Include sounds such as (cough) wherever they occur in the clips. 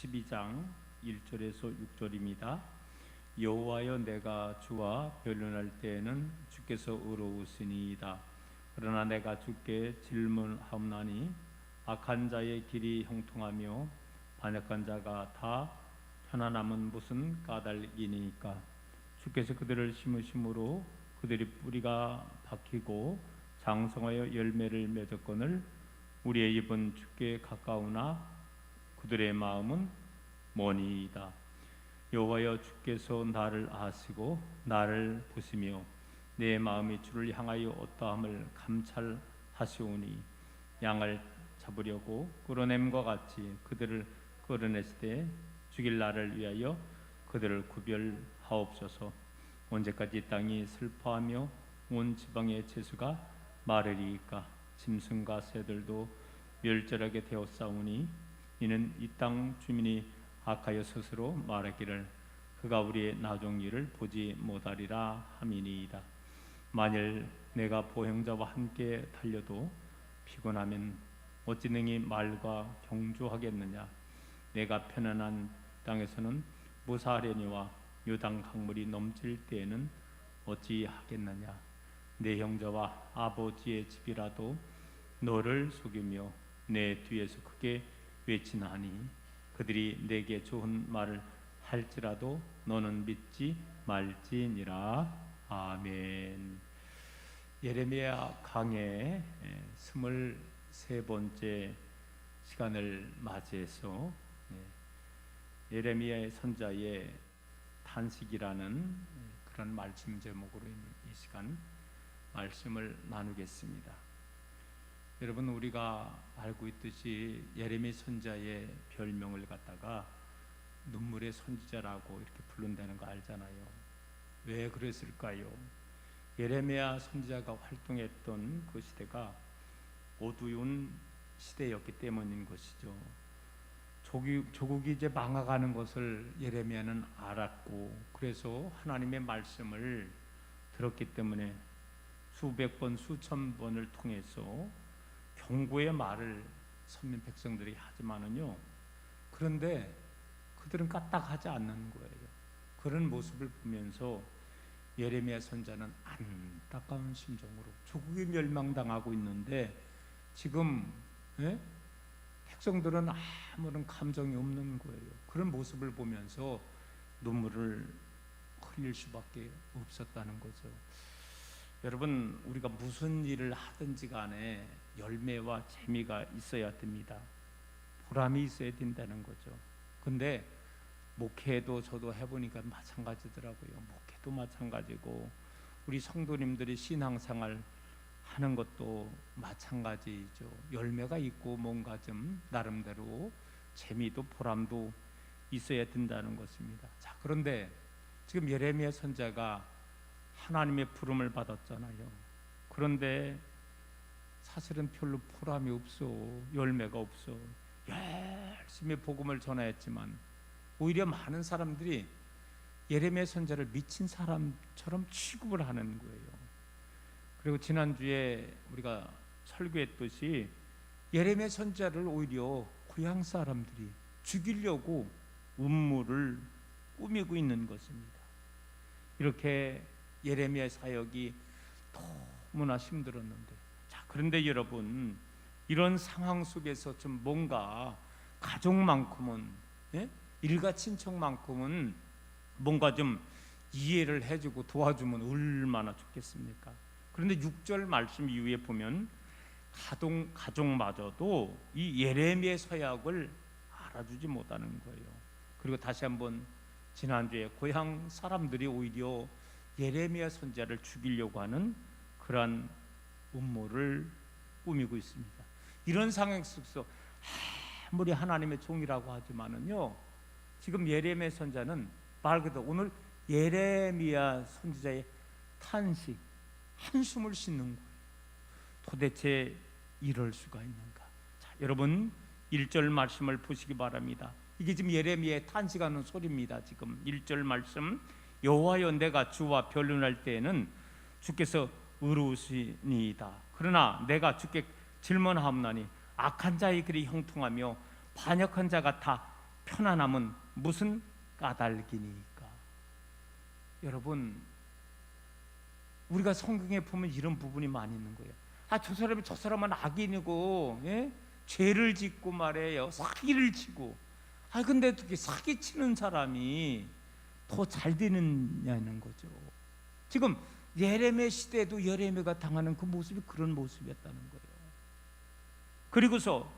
12장 1절에서 6절입니다. 여호와여 내가 주와 변론할 때에는 주께서 의로우시니이다. 그러나 내가 주께 질문하옵나니 악한 자의 길이 형통하며 반역한 자가 다 편안함은 무슨 까닭이니까 주께서 그들을 심으심으로 그들이 뿌리가 박히고 장성하여 열매를 맺었거늘 우리의 입은 주께 가까우나 그들의 마음은 머니이다. 여호와여 주께서 나를 아시고 나를 보시며 내 마음이 주를 향하여 어떠함을 감찰하시오니 양을 잡으려고 끌어냄과 같이 그들을 때 죽일 나를 위하여 그들을 구별하옵소서 언제까지 이 땅이 슬퍼하며 온 지방의 재수가 마르리이까 짐승과 새들도 멸절하게 되었사오니 이는 이 땅 주민이 악하여 스스로 말하기를 그가 우리의 나중 일을 보지 못하리라 함이니이다. 만일 내가 보행자와 함께 달려도 피곤하면 어찌 능히 말과 경주하겠느냐? 내가 편안한 땅에서는 무사하려니와 요단 강물이 넘칠 때에는 어찌 하겠느냐? 내 형제와 아버지의 집이라도 너를 속이며 내 뒤에서 크게 외치나니 그들이 내게 좋은 말을 할지라도 너는 믿지 말지니라 아멘. 예레미야 강의 스물세 번째 시간을 맞이해서 예, 예레미야의 선자의 탄식이라는 그런 말씀 제목으로 이 시간 말씀을 나누겠습니다. 여러분 우리가 알고 있듯이 예레미 선자의 별명을 갖다가 눈물의 선지자라고 이렇게 부른다는 거 알잖아요. 왜 그랬을까요? 예레미야 선지자가 활동했던 그 시대가 어두운 시대였기 때문인 것이죠. 조국, 조국이 이제 망해가는 것을 예레미야는 알았고 그래서 하나님의 말씀을 들었기 때문에 수백 번 수천 번을 통해서 경고의 말을 선민 백성들이 하지만은요. 그런데 그들은 까딱하지 않는 거예요. 그런 모습을 보면서 예레미야 선자는 안타까운 심정으로 조국이 멸망당하고 있는데 지금 예? 백성들은 아무런 감정이 없는 거예요. 그런 모습을 보면서 눈물을 흘릴 수밖에 없었다는 거죠. 여러분 우리가 무슨 일을 하든지 간에 열매와 재미가 있어야 됩니다. 보람이 있어야 된다는 거죠. 근데 목회도 저도 해보니까 마찬가지더라고요. 목회도 마찬가지고 우리 성도님들이 신앙생활 하는 것도 마찬가지죠. 열매가 있고 뭔가 좀 나름대로 재미도 보람도 있어야 된다는 것입니다. 자 그런데 지금 예레미야 선자가 하나님의 부름을 받았잖아요. 그런데 사실은 별로 보람이 없어. 열매가 없어. 열심히 복음을 전하였지만 오히려 많은 사람들이 예레미야 선자를 미친 사람처럼 취급을 하는 거예요. 그리고 지난주에 우리가 설교했듯이 예레미야 선자를 오히려 고향 사람들이 죽이려고 음모를 꾸미고 있는 것입니다. 이렇게 예레미야 사역이 너무나 힘들었는데 자 그런데 여러분 이런 상황 속에서 좀 뭔가 가족만큼은 예? 일가 친척만큼은 뭔가 좀 이해를 해주고 도와주면 얼마나 좋겠습니까? 그런데 6절 말씀 이후에 보면 가동 가족마저도 이 예레미야 서약을 알아주지 못하는 거예요. 그리고 다시 한번 지난주에 고향 사람들이 오히려 예레미야 선자를 죽이려고 하는 그러한 음모를 꾸미고 있습니다. 이런 상황 속에서 아무리 하나님의 종이라고 하지만은요. 지금 예레미야 선자는 말 그대로 오늘 예레미야 선지자의 탄식 한숨을 씻는 거예요. 도대체 이럴 수가 있는가? 자, 여러분 1절 말씀을 보시기 바랍니다. 이게 지금 예레미야의 탄식하는 소리입니다. 지금 1절 말씀 여호와여 내가 주와 변론할 때에는 주께서 의로우시니이다. 그러나 내가 주께 질문하옵나니 악한 자의 글이 형통하며 반역한 자가 다 편안함은 무슨 까닭이니까. 여러분 우리가 성경에 보면 이런 부분이 많이 있는 거예요. 아 저 사람이 저 사람은 악인이고 예? 죄를 짓고 말해요. 사기를 치고. 아 근데 어떻게 사기 치는 사람이 더 잘 되느냐는 거죠. 지금 예레미 시대에도 예레미가 당하는 그 모습이 그런 모습이었다는 거예요. 그리고서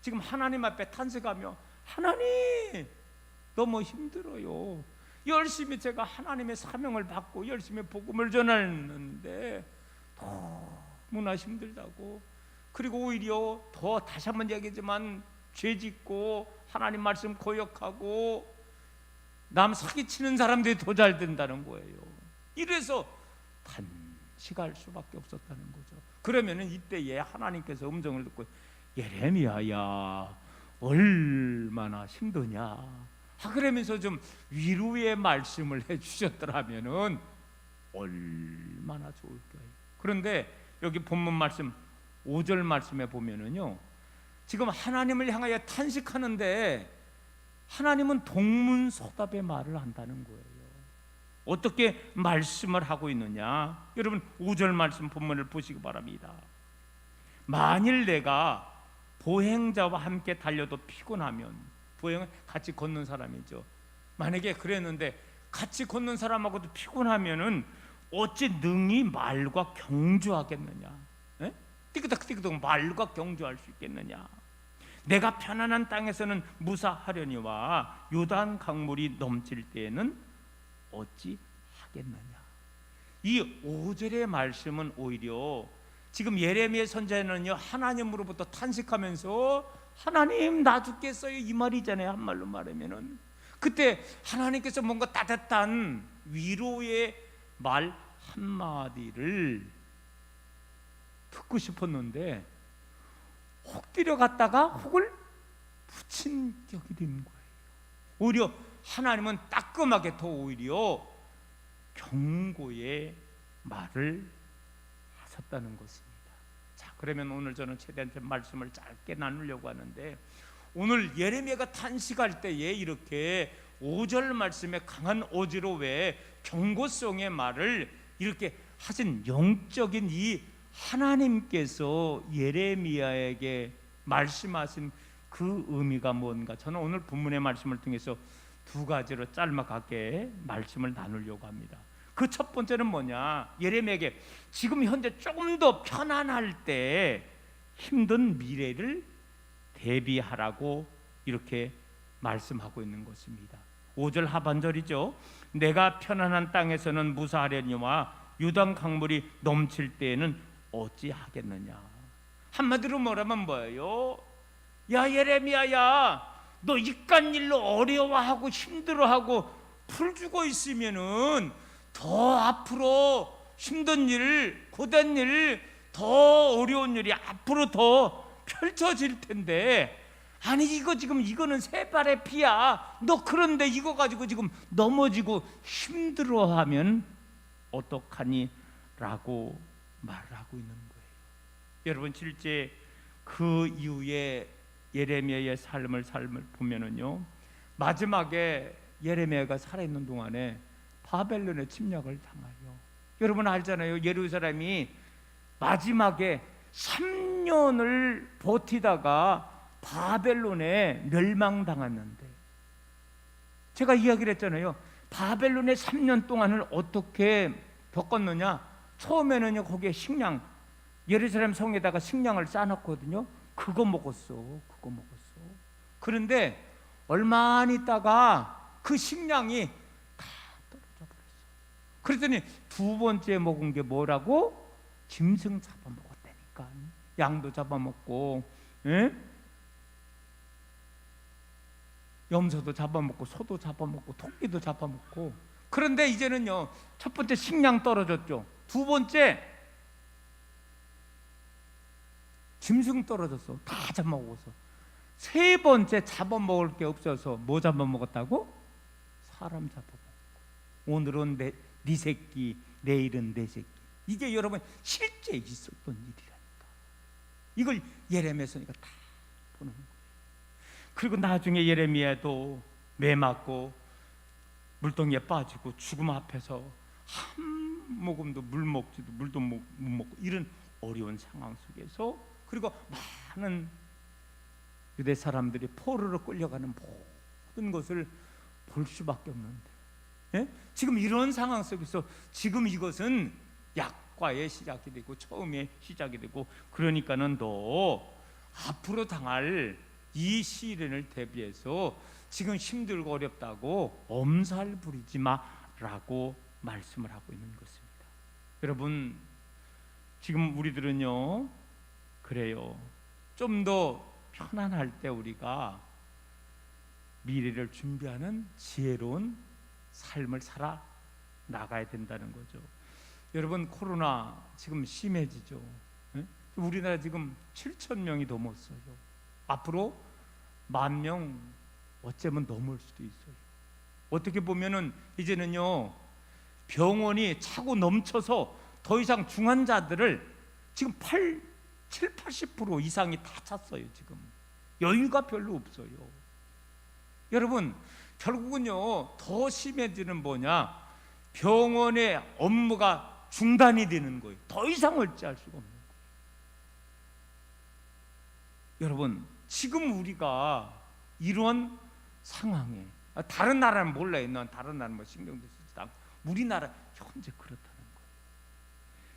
지금 하나님 앞에 탄식하며 하나님 너무 힘들어요. 열심히 제가 하나님의 사명을 받고 열심히 복음을 전하는데 너무나 힘들다고 그리고 오히려 더 다시 한번 얘기지만 죄짓고 하나님 말씀 고역하고 남 사기치는 사람들이 더 잘 된다는 거예요. 이래서 단식할 수밖에 없었다는 거죠. 그러면은 이때에 하나님께서 음성을 듣고 예레미야야 얼마나 힘드냐. 아 그러면서 좀 위로의 말씀을 해 주셨더라면은 얼마나 좋을까요? 그런데 여기 본문 말씀 5절 말씀에 보면은요. 지금 하나님을 향하여 탄식하는데 하나님은 동문서답의 말을 한다는 거예요. 어떻게 말씀을 하고 있느냐? 여러분 5절 말씀 본문을 보시기 바랍니다. 만일 내가 보행자와 함께 달려도 피곤하면 보행은 같이 걷는 사람이죠. 만약에 그랬는데 같이 걷는 사람하고도 피곤하면은 어찌 능히 말과 경주하겠느냐? 에? 띠그덕 띠그덕 말과 경주할 수 있겠느냐? 내가 편안한 땅에서는 무사하려니와 요단 강물이 넘칠 때에는 어찌 하겠느냐? 이 5절의 말씀은 오히려 지금 예레미야 선자는요 하나님으로부터 탄식하면서 하나님 나 죽겠어요 이 말이잖아요 한 말로 말하면은 그때 하나님께서 뭔가 따뜻한 위로의 말 한마디를 듣고 싶었는데 혹 뛰려갔다가 혹을 붙인 격이 된 거예요 오히려 하나님은 따끔하게 더 오히려 경고의 말을 하셨다는 것입니다. 자, 그러면 오늘 저는 최대한 좀 말씀을 짧게 나누려고 하는데 오늘 예레미야가 탄식할 때에 이렇게 5절 말씀에 강한 어지로 왜 경고성의 말을 이렇게 하신 영적인 이 하나님께서 예레미야에게 말씀하신 그 의미가 뭔가 저는 오늘 본문의 말씀을 통해서 두 가지로 짤막하게 말씀을 나누려고 합니다. 그 첫 번째는 뭐냐? 예레미야에게 지금 현재 조금 더 편안할 때 힘든 미래를 대비하라고 이렇게 말씀하고 있는 것입니다. 5절 하반절이죠. 내가 편안한 땅에서는 무사하려니와 유당 강물이 넘칠 때에는 어찌하겠느냐. 한마디로 뭐라면 뭐예요? 야 예레미야야 너 이깟 일로 어려워하고 힘들어하고 풀주고 있으면은 더 앞으로 힘든 일, 고된 일, 더 어려운 일이 앞으로 더 펼쳐질 텐데 아니 이거 지금 이거는 세 발의 피야. 너 그런데 이거 가지고 지금 넘어지고 힘들어하면 어떡하니?라고 말하고 있는 거예요. 여러분 실제 그 이후에 예레미야의 삶을 삶을 보면은요 마지막에 예레미야가 살아있는 동안에 바벨론의 침략을 당하요. 여러분 알잖아요. 예루살렘이 마지막에 3년을 버티다가 바벨론에 멸망당했는데 제가 이야기를 했잖아요. 바벨론의 3년 동안을 어떻게 겪었느냐? 처음에는요 거기에 식량 예루살렘 성에다가 식량을 쌓아놨거든요. 그거 먹었어. 그거 먹었어. 그런데 얼마 안 있다가 그 식량이 다 떨어져 버렸어. 그랬더니 두 번째 먹은 게 뭐라고? 짐승 잡아먹었다니까. 양도 잡아먹고, 예? 염소도 잡아먹고, 소도 잡아먹고, 토끼도 잡아먹고. 그런데 이제는요, 첫 번째 식량 떨어졌죠. 두 번째 짐승 떨어졌어. 다 잡아먹어서. 세 번째 잡아먹을 게 없어서 뭐 잡아먹었다고? 사람 잡아먹고. 오늘은 내, 네 새끼, 내일은 내 새끼. 이게 여러분 실제 있었던 일이라니까. 이걸 예레미야서니까 다 보는 거예요. 그리고 나중에 예레미야도 매 맞고 물동이에 빠지고 죽음 앞에서 한 모금도 물 먹지도 물도 못, 못 먹고 이런 어려운 상황 속에서 그리고 많은 유대 사람들이 포로로 끌려가는 모든 것을 볼 수밖에 없는데 예? 지금 이런 상황 속에서 지금 이것은 약과의 시작이 되고 처음에 시작이 되고 그러니까는 더 앞으로 당할 이 시련을 대비해서 지금 힘들고 어렵다고 엄살 부리지 마라고 말씀을 하고 있는 것입니다. 여러분 지금 우리들은요 그래요 좀 더 편안할 때 우리가 미래를 준비하는 지혜로운 삶을 살아 나가야 된다는 거죠. 여러분 코로나 지금 심해지죠. 예? 우리나라 지금 7천 명이 넘었어요. 앞으로 만 명 어쩌면 넘을 수도 있어요. 어떻게 보면은 이제는요 병원이 차고 넘쳐서 더 이상 중환자들을 지금 8, 7, 80% 이상이 다 찼어요. 지금 여유가 별로 없어요. 여러분 결국은요 더 심해지는 뭐냐 병원의 업무가 중단이 되는 거예요. 더 이상 어찌할 수가 없는 거예요. 여러분 지금 우리가 이런 상황에 아, 다른 나라는 몰라요. 난 다른 나라는 뭐 신경도 쓰지도 않고 우리나라 현재 그렇다는 거예요.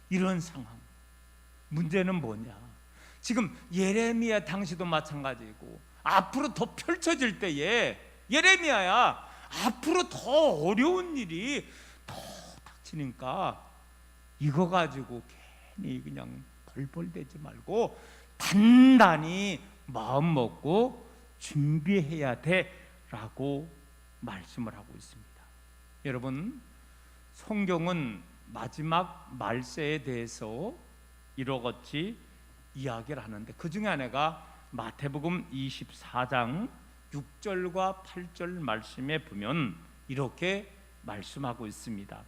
이런 상황 문제는 뭐냐? 지금 예레미야 당시도 마찬가지고 앞으로 더 펼쳐질 때에 예레미야야 앞으로 더 어려운 일이 더 닥치니까 이거 가지고 괜히 그냥 벌벌대지 말고 단단히 마음 먹고 준비해야 돼라고 말씀을 하고 있습니다. 여러분 성경은 마지막 말세에 대해서 이러같이 이야기를 하는데 그 중에 하나가 마태복음 24장 6절과 8절 말씀에 보면 이렇게 말씀하고 있습니다.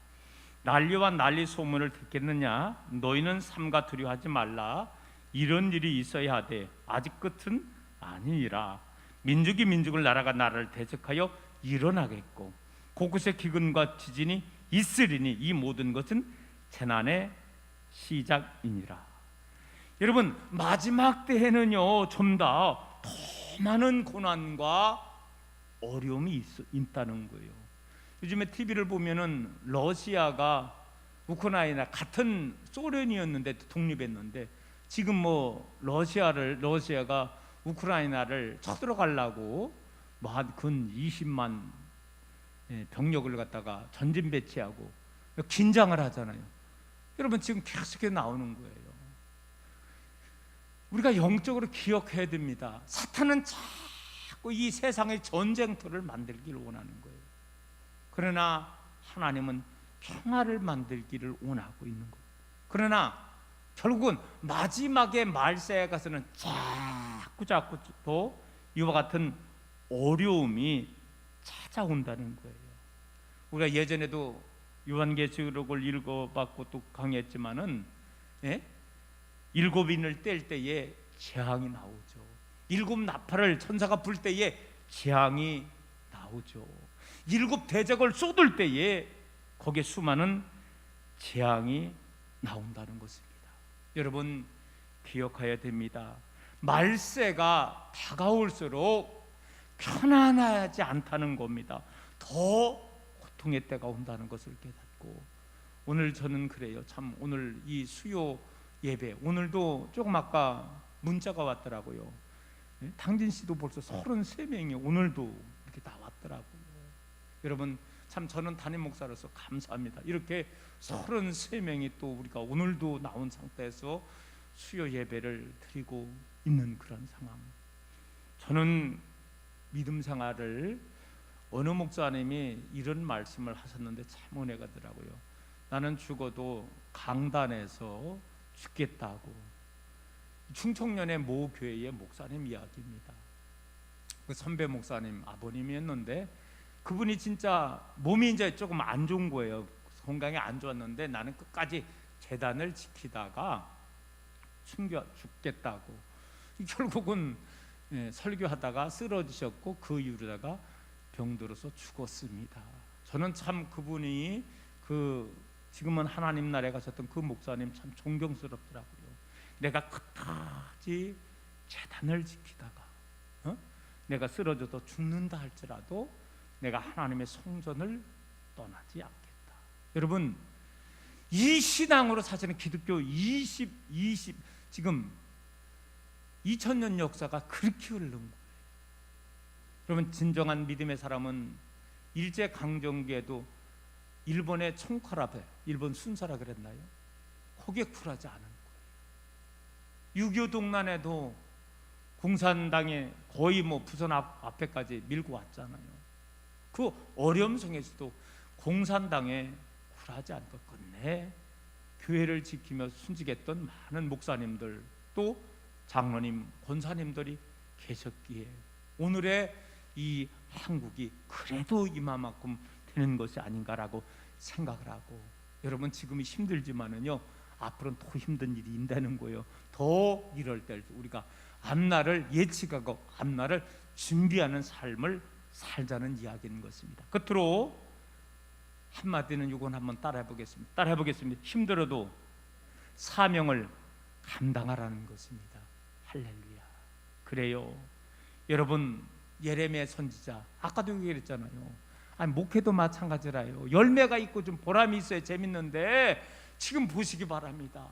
난리와 난리 소문을 듣겠느냐? 너희는 삼가 두려워하지 말라. 이런 일이 있어야 하되 아직 끝은 아니니라. 민족이 민족을 나라가 나라를 대적하여 일어나겠고 곳곳에 기근과 지진이 있으리니 이 모든 것은 재난의 시작이니라. 여러분 마지막 때에는요 좀 더 더 많은 고난과 어려움이 있, 있다는 거예요. 요즘에 TV를 보면은 러시아가 우크라이나 같은 소련이었는데 독립했는데 지금 뭐 러시아를 러시아가 우크라이나를 쳐들어가려고 뭐한근 20만 예, 병력을 갖다가 전진 배치하고 긴장을 하잖아요. 여러분 지금 계속해서 나오는 거예요. 우리가 영적으로 기억해야 됩니다. 사탄은 자꾸 이 세상의 전쟁터를 만들기를 원하는 거예요. 그러나 하나님은 평화를 만들기를 원하고 있는 거예요. 그러나 결국은 마지막에 말세에 가서는 자꾸 자꾸 또 이와 같은 어려움이 찾아온다는 거예요. 우리가 예전에도 요한계시록을 읽어봤고 또 강의했지만은 예? 일곱 인을 뗄 때에 재앙이 나오죠. 일곱 나팔을 천사가 불 때에 재앙이 나오죠. 일곱 대적을 쏟을 때에 거기에 수많은 재앙이 나온다는 것입니다. 여러분 기억해야 됩니다. 말세가 다가올수록 편안하지 않다는 겁니다. 더 고통의 때가 온다는 것을 깨닫고 오늘 저는 그래요. 참 오늘 이 수요 예배 오늘도 조금 아까 문자가 왔더라고요. 예? 당진 씨도 벌써 33명이 오늘도 이렇게 다 왔더라고요. 여러분 참 저는 담임 목사로서 감사합니다. 이렇게 33명이 또 우리가 오늘도 나온 상태에서 수요 예배를 드리고 있는 그런 상황. 저는 믿음 생활을 어느 목사님이 이런 말씀을 하셨는데 참 은혜가 더라고요. 나는 죽어도 강단에서 죽겠다고 충청년의 모 교회의 목사님 이야기입니다. 그 선배 목사님 아버님이었는데 그분이 진짜 몸이 이제 조금 안 좋은 거예요. 건강이 안 좋았는데 나는 끝까지 재단을 지키다가 숨겨 죽겠다고 (laughs) 결국은 예, 설교하다가 쓰러지셨고 그 이후로다가 병들어서 죽었습니다. 저는 참 그분이 그 지금은 하나님 나라에 가셨던 그 목사님 참 존경스럽더라고요. 내가 끝까지 재단을 지키다가 어? 내가 쓰러져서 죽는다 할지라도 내가 하나님의 성전을 떠나지 않겠다. 여러분 이 신앙으로 사실은 기독교 20, 20 지금 2000년 역사가 그렇게 흐르는 거예요. 여러분 진정한 믿음의 사람은 일제 강점기에도 일본의 총칼 앞에 일본 순사라 그랬나요? 거기에 굴하지 않은 거예요. 6.25 동란에도 공산당에 거의 뭐 부산 앞, 앞에까지 밀고 왔잖아요. 그 어려움 속에서도 공산당에 굴하지 끝내 교회를 지키며 순직했던 많은 목사님들 또 장로님, 권사님들이 계셨기에 오늘의 이 한국이 그래도 이만큼 되는 것이 아닌가라고 생각을 하고 여러분 지금이 힘들지만은요 앞으로는 더 힘든 일이 인다는 거예요. 더 이럴 때 우리가 앞날을 예측하고 앞날을 준비하는 삶을 살자는 이야기인 것입니다. 끝으로 한마디는 이건 한번 따라해 보겠습니다. 따라해 보겠습니다. 힘들어도 사명을 감당하라는 것입니다. 할렐루야. 그래요. 여러분 예레미야 선지자 아까도 얘기했잖아요. 아니 목회도 마찬가지라요. 열매가 있고 좀 보람이 있어야 재밌는데 지금 보시기 바랍니다.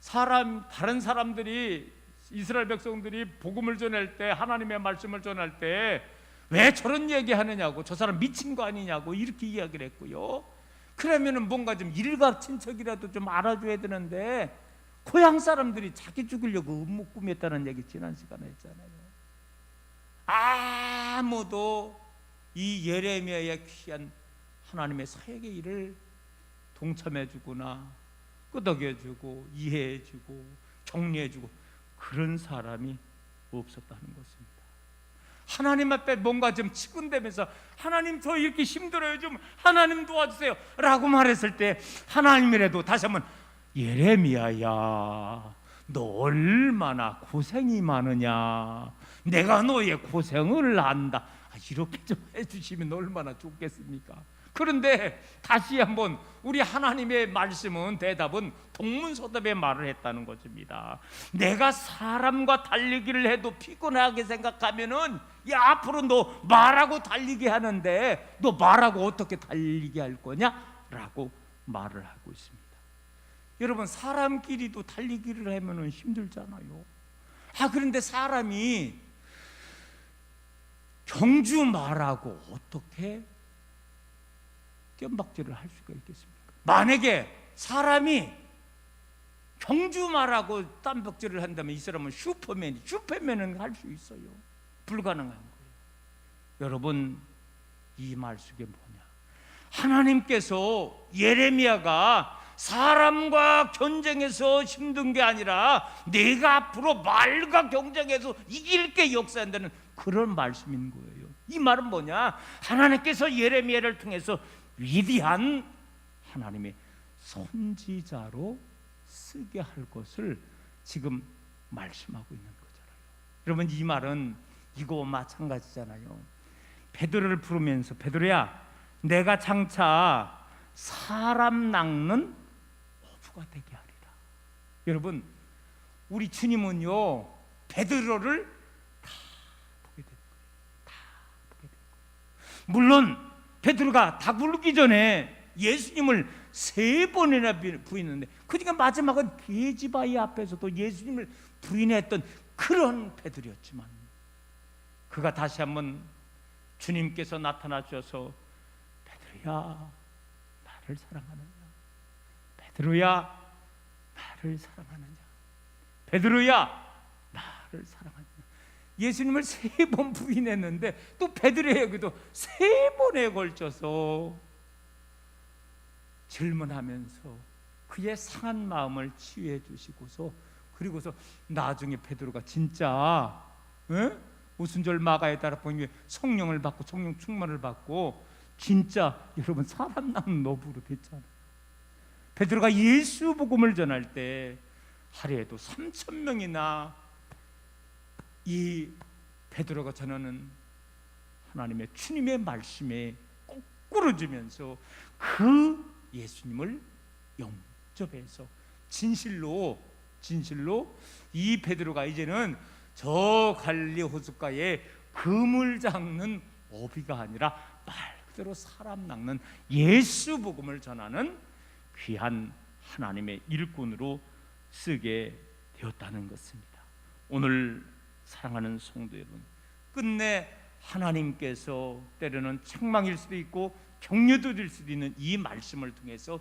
사람 다른 사람들이 이스라엘 백성들이 복음을 전할 때 하나님의 말씀을 전할 때 왜 저런 얘기하느냐고 저 사람 미친 거 아니냐고 이렇게 이야기를 했고요. 그러면은 뭔가 좀 일가 친척이라도 좀 알아줘야 되는데 고향 사람들이 자기 죽이려고 음모 꾸몄다는 얘기 지난 시간에 했잖아요. 아무도 이 예레미야의 귀한 하나님의 사역의 일을 동참해주거나 끄덕여주고 이해해주고 격려해주고 그런 사람이 없었다는 것입니다. 하나님 앞에 뭔가 좀 치근대면서 하나님 저 이렇게 힘들어요 좀 하나님 도와주세요 라고 말했을 때 하나님이라도 다시 한번 예레미야야 너 얼마나 고생이 많으냐 내가 너의 고생을 안다 아, 이렇게 좀 해주시면 얼마나 좋겠습니까 그런데 다시 한번 우리 하나님의 말씀은 대답은 동문서답의 말을 했다는 것입니다. 내가 사람과 달리기를 해도 피곤하게 생각하면은 야 앞으로 너 말하고 달리게 하는데 너 말하고 어떻게 달리게 할 거냐라고 말을 하고 있습니다. 여러분 사람끼리도 달리기를 하면은 힘들잖아요. 아 그런데 사람이 경주 말하고 어떻게 뜀박질을 할 수가 있겠습니까? 만약에 사람이 경주 말하고 땀박질을 한다면 이 사람은 슈퍼맨이 슈퍼맨은 할 수 있어요. 불가능한 거예요. 여러분 이 말 속에 뭐냐? 하나님께서 예레미야가 사람과 경쟁해서 힘든 게 아니라 내가 앞으로 말과 경쟁해서 이길 게 역사한다는 그런 말씀인 거예요. 이 말은 뭐냐? 하나님께서 예레미야를 통해서 위대한 하나님의 선지자로 쓰게 할 것을 지금 말씀하고 있는 거잖아요. 여러분 이 말은 이거 마찬가지잖아요. 베드로를 부르면서 베드로야, 내가 장차 사람 낚는 어부가 되게 하리라. 여러분 우리 주님은요 베드로를 다 보게 될 거예요. 다 보게 될 거예요. 물론 베드로가 다 부르기 전에 예수님을 세 번이나 부인했는데 그러니까 마지막은 계지바위 앞에서도 예수님을 부인했던 그런 베드로였지만 그가 다시 한번 주님께서 나타나셔서 베드로야 나를 사랑하느냐? 베드로야 나를 사랑하느냐? 베드로야 나를 사랑하느냐 예수님을 (laughs) 세 번 부인했는데 또 베드로에게도 세 번에 걸쳐서 질문하면서 그의 상한 마음을 치유해 주시고서 그리고서 나중에 베드로가 진짜 에? 오순절 마가에 따라 보니 성령을 받고 성령 충만을 받고 진짜 여러분 사람 낳은 노부로 됐잖아요. 베드로가 예수 복음을 전할 때 하루에도 3천 명이나 이 베드로가 전하는 하나님의 주님의 말씀에 꼬꾸러지면서 그 예수님을 영접해서 진실로 진실로 이 베드로가 이제는 저 갈릴리 호숫가에 금을 잡는 어비가 아니라 말 그대로 사람 낚는 예수 복음을 전하는 귀한 하나님의 일꾼으로 쓰게 되었다는 것입니다. 오늘 사랑하는 성도 여러분, 끝내 하나님께서 때로는 책망일 수도 있고 격려도 될 수도 있는 이 말씀을 통해서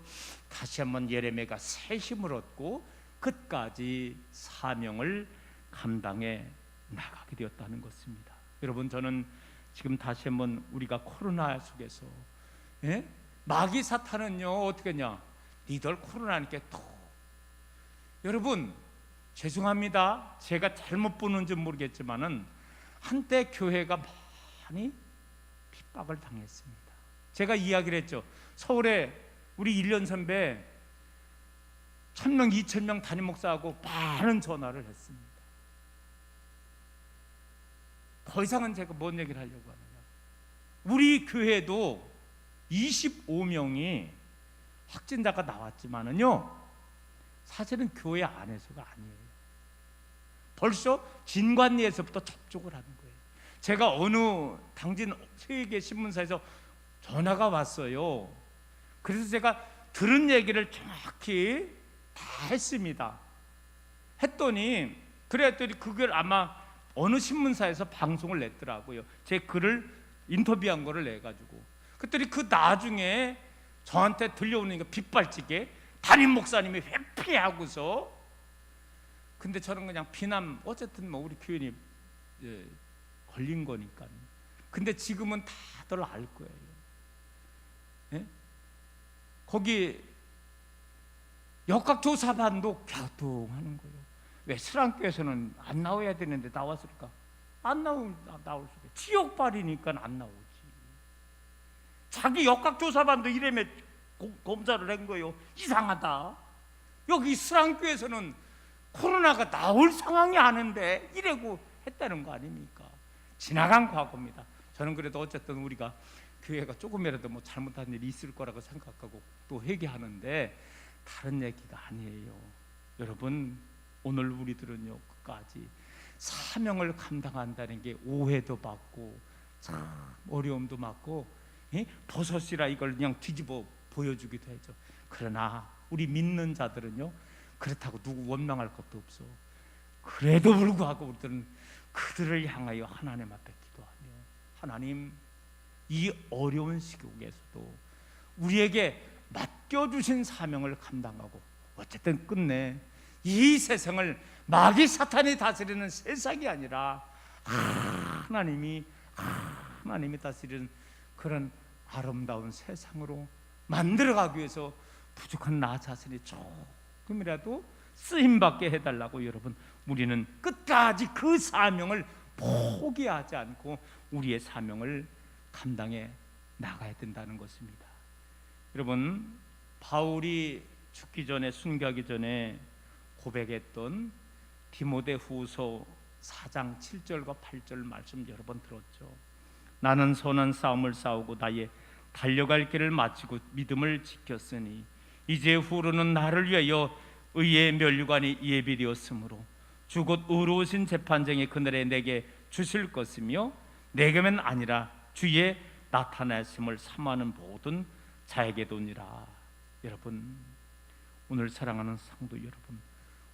다시 한번 예레미야가 새 힘을 얻고 끝까지 사명을 감당해 나가게 되었다는 것입니다. 여러분 저는 지금 다시 한번 우리가 코로나 속에서 예? 마귀 사탄은요 어떻게 했냐? 니들 코로나니까 또 여러분 죄송합니다. 제가 잘못 보는지 모르겠지만은 한때 교회가 많이 핍박을 당했습니다. 제가 이야기를 했죠. 서울에 우리 1년 선배 1000명, 2000명 담임 목사하고 많은 전화를 했습니다. 더 이상은 제가 뭔 얘기를 하려고 하느냐. 우리 교회도 25명이 확진자가 나왔지만은요. 사실은 교회 안에서가 아니에요. 벌써 진관리에서부터 접촉을 하는 거예요. 제가 어느 당진 세계 신문사에서 전화가 왔어요. 그래서 제가 들은 얘기를 정확히 다 했습니다. 했더니 그랬더니 그걸 아마 어느 신문사에서 방송을 냈더라고요. 제 글을 인터뷰한 거를 내 가지고. 그랬더니 그 나중에 저한테 들려오는 게 빗발찌개 담임 목사님이 회피하고서 근데 저는 그냥 비난 어쨌든 뭐 우리 교인이 예, 걸린 거니까. 근데 지금은 다들 알 거예요. 예? 거기 역학조사반도 갸우뚱하는 거예요. 왜 스랑교에서는 안 나와야 되는데 나왔을까? 안 나올 나올 수가. 지역발이니까 안 나오지. 자기 역학조사반도 이래매 고- 검사를 한 거예요. 이상하다. 여기 스랑교에서는 코로나가 나올 상황이 아닌데 이래고 했다는 거 아닙니까? 지나간 과거입니다. 저는 그래도 어쨌든 우리가 교회가 조금이라도 뭐 잘못한 일이 있을 거라고 생각하고 또 회개하는데 다른 얘기가 아니에요. 여러분 오늘 우리들은요 끝까지 사명을 감당한다는 게 오해도 받고 참 어려움도 받고 예? 버섯이라 이걸 그냥 뒤집어 보여주기도 하죠. 그러나 우리 믿는 자들은요 그렇다고 누구 원망할 것도 없어. 그래도 불구하고 우리들은 그들을 향하여 하나님 앞에 기도하며 하나님 이 어려운 시국에서도 우리에게 맡겨주신 사명을 감당하고 어쨌든 끝내 이 세상을 마귀 사탄이 다스리는 세상이 아니라 하나님이 하나님이 다스리는 그런 아름다운 세상으로 만들어가기 위해서 부족한 나 자신이 조금 이라도 쓰임 받게 해달라고 여러분 우리는 끝까지 그 사명을 포기하지 않고 우리의 사명을 감당해 나가야 된다는 것입니다. 여러분 바울이 죽기 전에 순교하기 전에 고백했던 디모데후서 4장 7절과 8절 말씀 여러 번 들었죠. 나는 선한 싸움을 싸우고 나의 달려갈 길을 마치고 믿음을 지켰으니 이제 후로는 나를 위하여 의의 면류관이 예비되었으므로 주곧 의로우신 재판장이 그날에 내게 주실 것이며 내게만 아니라 주의 나타나심을 삼하는 모든 자에게도니라 여러분 오늘 사랑하는 성도 여러분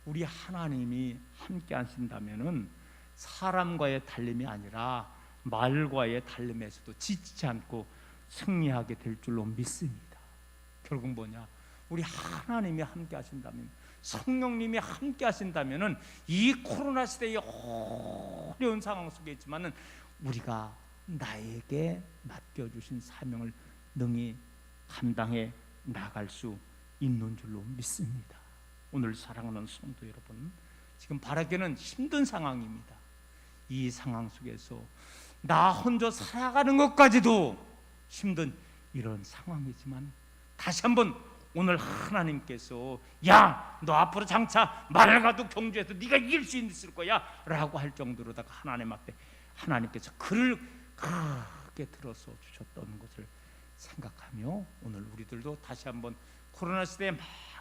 우리 하나님이 함께 하신다면은 사람과의 달림이 아니라 말과의 달림에서도 지치지 않고 승리하게 될 줄로 믿습니다. 결국 뭐냐? 우리 하나님이 함께 하신다면 성령님이 함께 하신다면은 이 코로나 시대의 어려운 상황 속에 있지만은 우리가 나에게 맡겨 주신 사명을 능히 감당해 나갈 수 있는 줄로 믿습니다. 오늘 사랑하는 성도 여러분, 지금 바라기는 힘든 상황입니다. 이 상황 속에서 나 혼자 살아가는 것까지도 힘든 이런 상황이지만 다시 한번 오늘 하나님께서 야 너 앞으로 장차 말을 가도 경주에서 네가 이길 수 있을 거야라고 할 정도로다가 하나님 앞에 하나님께서 그를 크게 들어서 주셨던 것을 생각하며 오늘 우리들도 다시 한번 코로나 시대에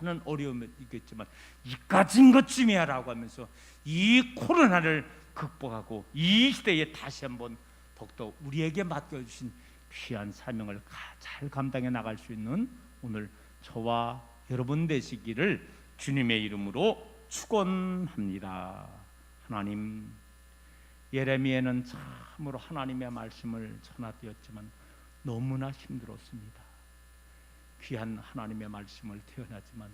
많은 어려움이 있겠지만 이까진 것쯤이야라고 하면서 이 코로나를 극복하고 이 시대에 다시 한번 더욱더 우리에게 맡겨주신 귀한 사명을 가- 잘 감당해 나갈 수 있는 오늘 저와 여러분 되시기를 주님의 이름으로 축원합니다. 하나님 예레미야는 참으로 하나님의 말씀을 전하되었지만 너무나 힘들었습니다. 귀한 하나님의 말씀을 태어나지만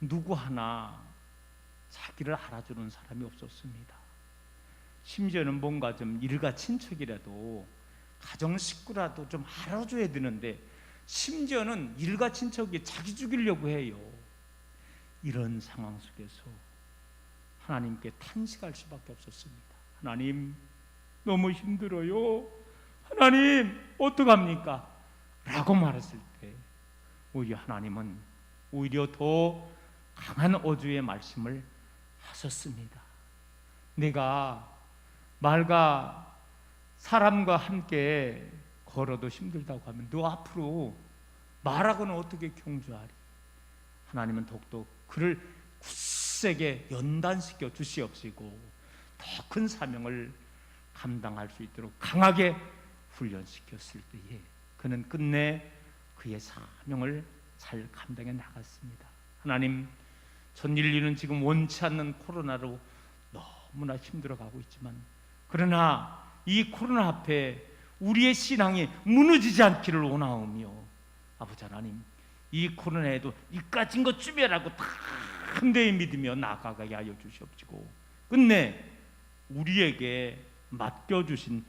누구 하나 자기를 알아주는 사람이 없었습니다. 심지어는 뭔가 좀 일가 친척이라도 가정 식구라도 좀 알아줘야 되는데 심지어는 일가 친척이 자기 죽이려고 해요. 이런 상황 속에서 하나님께 탄식할 수밖에 없었습니다. 하나님 너무 힘들어요. 하나님 어떡합니까? 라고 말했을 때 오히려 하나님은 오히려 더 강한 어조의 말씀을 하셨습니다. 내가 말과 사람과 함께 걸어도 힘들다고 하면 너 앞으로 말하고는 어떻게 경주하리? 하나님은 더욱더 그를 굳세게 연단시켜 주시옵시고 더 큰 사명을 감당할 수 있도록 강하게 훈련시켰을 때에 그는 끝내 그의 사명을 잘 감당해 나갔습니다. 하나님, 전 인류는 지금 원치 않는 코로나로 너무나 힘들어 가고 있지만 그러나 이 코로나 앞에 우리의 신앙이 무너지지 않기를 원하오며 아버지 하나님 이 코로나에도 이까진 것 쯤이라고 담대히 믿으며 나아가게 하여 주시옵시고 끝내 우리에게 맡겨주신